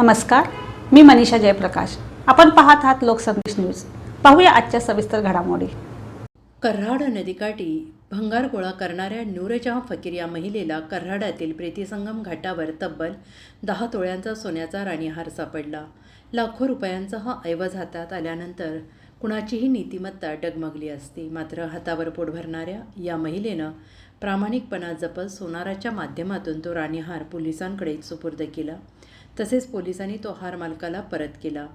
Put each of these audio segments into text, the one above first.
नमस्कार मी मनीषा जयप्रकाश. आपण पाहत आहात लोकसंदेश न्यूज. पाहूया आजच्या सविस्तर घडामोडी. कर्हाड नदीकाठी भंगार गोळा करणाऱ्या नूरजहां फकीर या महिलेला कऱ्हाडातील प्रीतीसंगम घाटावर तब्बल दहा तोळ्यांचा सोन्याचा राणीहार सापडला. लाखो रुपयांचा हा ऐवज हातात आल्यानंतर कुणाचीही नीतिमत्ता डगमगली असती. मात्र हातावर पोट भरणाऱ्या या महिलेनं प्रामाणिकपणा जपत सोनाराच्या माध्यमातून तो राणीहार पोलिसांकडे सुपूर्द केला. तसेच पोलिसांनी तो हार मालकाला परत केला.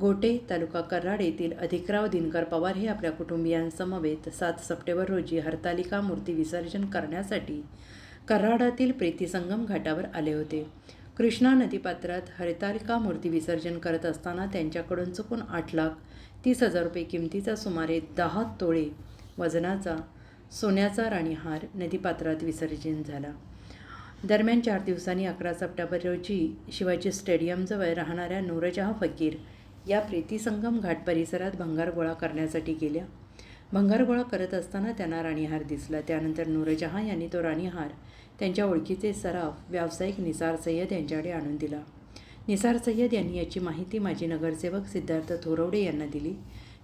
गोटे तालुका कराड येथील अधिकराव दिनकर पवार हे आपल्या कुटुंबियांसमवेत सात सप्टेंबर रोजी हरतालिका मूर्ती विसर्जन करण्यासाठी कराडातील प्रीतीसंगम घाटावर आले होते. कृष्णा नदीपात्रात हरितालिका मूर्ती विसर्जन करत असताना त्यांच्याकडून चुकून आठ लाख तीस हजार रुपये किमतीचा सुमारे दहा तोळे वजनाचा सोन्याचा राणीहार नदीपात्रात विसर्जन झाला. दरम्यान चार दिवसांनी अकरा सप्टेंबर रोजी शिवाजी स्टेडियमजवळ राहणाऱ्या नूरजहाँ फकीर या प्रीतीसंगम घाट परिसरात भंगार गोळा करण्यासाठी गेल्या. भंगार गोळा करत असताना त्यांना राणीहार दिसला. त्यानंतर नूरजहा यांनी तो राणीहार त्यांच्या ओळखीचे सराफ व्यावसायिक निसार सय्यद यांच्याकडे आणून दिला. निसार सय्यद यांनी याची माहिती माजी नगरसेवक सिद्धार्थ थोरवडे यांना दिली.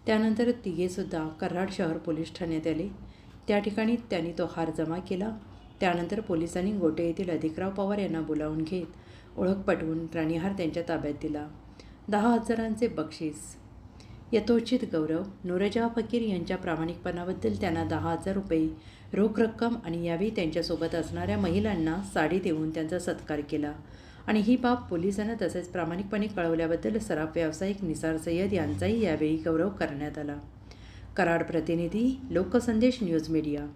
त्यानंतर तिघेसुद्धा कराड शहर पोलीस ठाण्यात आले. त्या ठिकाणी त्यांनी तो हार जमा केला. त्यानंतर पोलिसांनी गोटे येथील अधिकराव पवार यांना बोलावून घेत ओळख पटवून राणीहार त्यांच्या ताब्यात दिला. दहा हजारांचे बक्षीस. यथोचित गौरव. नूरजहा फकीर यांच्या प्रामाणिकपणाबद्दल त्यांना दहा हजार रुपये रोख रक्कम आणि यावेळी त्यांच्यासोबत असणाऱ्या महिलांना साडी देऊन त्यांचा सत्कार केला. आणि ही बाब पोलिसांना तसेच प्रामाणिकपणे कळवल्याबद्दल सराफ व्यावसायिक निसार सय्यद यांचाही यावेळी गौरव करण्यात आला. कराड प्रतिनिधी लोकसंदेश न्यूज मीडिया.